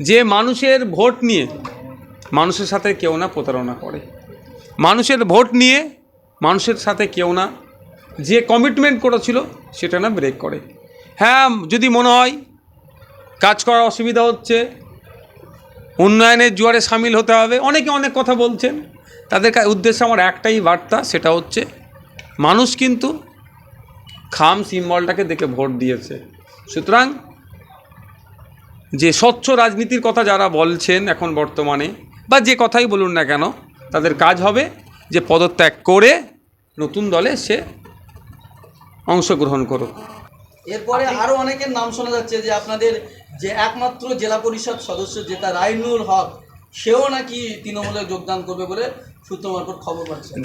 যে মানুষের ভোট নিয়ে মানুষের সাথে কেউ না প্রতারণা করে। মানুষের ভোট নিয়ে মানুষের সাথে কেউ না যে কমিটমেন্ট করেছিল সেটা না ব্রেক করে। হ্যাঁ যদি মনে হয় কাজ করার অসুবিধা হচ্ছে উন্নয়নের জোয়ারে সামিল হতে হবে, অনেকে অনেক কথা বলছেন। তাদের উদ্দেশ্যে আমার একটাই বার্তা, সেটা হচ্ছে মানুষ কিন্তু খাম সিম্বলটাকে দেখে ভোট দিয়েছে। সুতরাং যে স্বচ্ছ রাজনীতির কথা যারা বলছেন এখন বর্তমানে, বা যে কথাই বলুন না কেন, তাদের কাজ হবে যে পদত্যাগ করে নতুন দলে সে অংশগ্রহণ করুক এরপরে আরও অনেকের নাম শোনা যাচ্ছে যে আপনাদের যে একমাত্র জেলা পরিষদ সদস্য যেটা রাইনুল হক, সেও নাকি তৃণমূলে যোগদান করবে বলে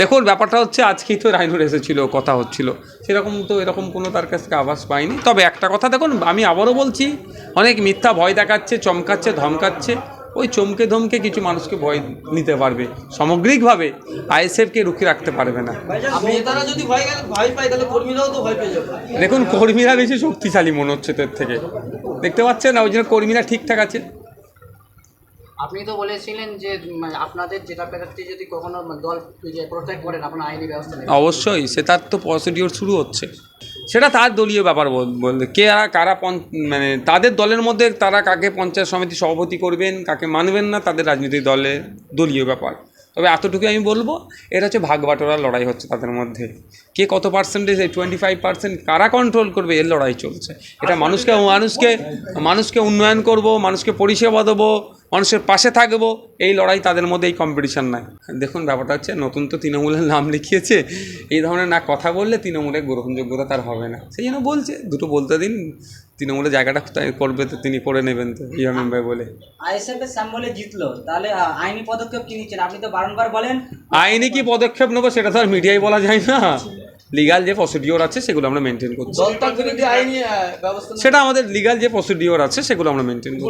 দেখুন ব্যাপারটা হচ্ছে আজকেই তো রাইনুর এসেছিল কথা হচ্ছিল। সেরকম তো এরকম কোনো তার কাছ থেকে আভাস পাইনি। তবে একটা কথা দেখুন আমি আবারও বলছি অনেক মিথ্যা ভয় দেখাচ্ছে চমকাচ্ছে ধমকাচ্ছে। ওই চমকে ধমকে কিছু মানুষকে ভয় নিতে পারবে সামগ্রিকভাবে আইএসএফকে রুখে রাখতে পারবে না। দেখুন কর্মীরা বেশি শক্তিশালী মনে হচ্ছে এর থেকে। দেখতে পাচ্ছেন না ওই জন্য কর্মীরা ঠিকঠাক আছে। আপনি তো বলেছিলেন যে মানে আপনাদের জেলা প্রার্থী যদি কখনো দল প্রোটেক্ট করেন, আপনার আইনি ব্যবস্থা অবশ্যই, সে তার তো প্রসিডিওর শুরু হচ্ছে। সেটা তার দলীয় ব্যাপার বল- বলতে কে কারা মানে তাদের দলের মধ্যে তারা কাকে পঞ্চায়েত সমিতি সভাপতি করবেন, কাকে মানবেন না, তাদের রাজনৈতিক দলের দলীয় ব্যাপার। তবে এতটুকু আমি বলব, এটা হচ্ছে ভাগ বাটোয়ারার লড়াই হচ্ছে তাদের মধ্যে। কে কত পার্সেন্টেজ এই টোয়েন্টি ফাইভ পার্সেন্ট কারা কন্ট্রোল করবে, এর লড়াই চলছে। এটা মানুষকে মানুষকে মানুষকে উন্নয়ন করব, মানুষকে পরিষেবা দেবো মানুষের পাশে থাকব এই লড়াই তাদের মধ্যে এই কম্পিটিশন নাই। দেখুন ব্যাপারটা হচ্ছে নতুন তো তৃণমূলের নাম লিখিয়েছে এই ধরনের না কথা বললে তৃণমূলের গ্রহণযোগ্যতা তার হবে না। সেই জন্য বলছে দুটো বলতে দিন তৃণমূলের জায়গাটা করবে তো তিনি করে নেবেন তো ইয়ামিন ভাই বলে। আইএসএফ জিতলো তাহলে আইনি পদক্ষেপ কি নিচ্ছেন? আপনি তো বারংবার বলেন। আইনি কি পদক্ষেপ নেব সেটা তো আর মিডিয়ায় বলা যায় না। লিগাল যে প্রসিডিওর আছে সেগুলো আমরা মেনটেন করছি। সেটা আমাদের লিগাল যে প্রসিডিওর আছে সেগুলো আমরা মেনটেন করছি।